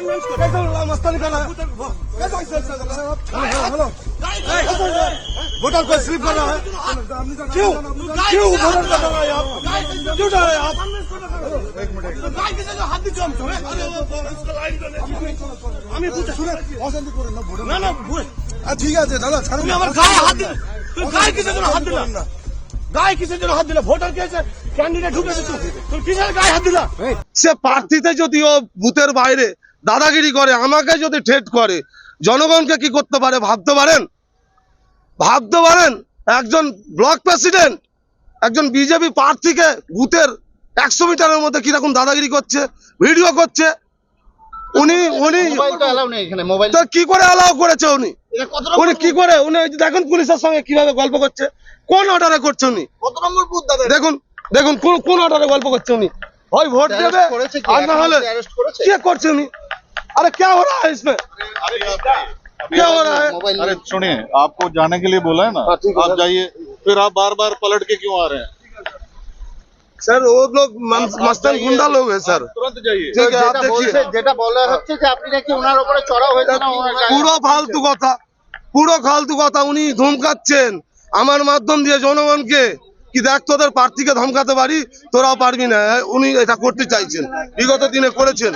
मस्तानी कर रहा है हेलो वोटर को स्लिप कर रहा है क्यों क्यों वोटर कर रहा है आप क्यों जा रहे हैं आप एक আমি বুঝতে শুনে অশান্তি করেন না ভোটার না না আচ্ছা, ঠিক আছে দাদা ছাড়ুন তুমি আমার গায়ে হাত দিলে তুমি গায়ে কিসের জন্য হাত দিলা না গায়ে কিসের জন্য হাত দিলা ভোটার কে ক্যান্ডিডেট ঢুকেছে তুমি তুমি কিসের গায়ে হাত দিলা সে প্রার্থীতে যদি ও বুথের বাইরে দাদাগিরি করে আমাকে যদি ঠেট করে জনগণকে কি করতে পারে ভাবতে পারেন? ভাবতে পারেন? একজন ব্লক প্রেসিডেন্ট একজন বিজেপি প্রার্থীকে বুথের একশো মিটারের মধ্যে কীরকম দাদাগিরি করছে ভিডিও করছে উনি উনি কি করে অ্যালাউ করেছে উনি? উনি কি করে উনি দেখুন পুলিশের সঙ্গে কীভাবে গল্প করছে কোন অর্ডারে করছে উনি? কত নম্বর দাদা দেখুন দেখুন কোন কোন অর্ডারে গল্প করছে উনি? হয় ভোট দেবে আর না হলে কি করছে উনি? अरे क्या हो रहा है इसमें क्या हो रहा है মোবাইল अरे सुनिए आपको जाने के लिए बोला है ना हाँ, ठीक है, आप सर। जाइए फिर आप बार बार पलट के क्यों आ रहे हैं सर वो लोग मन- मस्तन गुंडा लोग है सर तुरंत जाइए ठीक है आप যেটা বলছে देखिए যেটা বলা হচ্ছে যে আপনি নাকি ওনার উপরে চড়াও হয়েছে না ওনার গায়ে- পুরো ফালতু কথা পুরো ফালতু কথা উনি ধমকাচ্ছেন আমার মাধ্যম দিয়ে জনগণকে কি দেখ তোদের প্রার্থীকে ধমকাতে পারি তোরাও পারবি না উনি এটা করতে চাইছেন বিগত দিনে করেছেন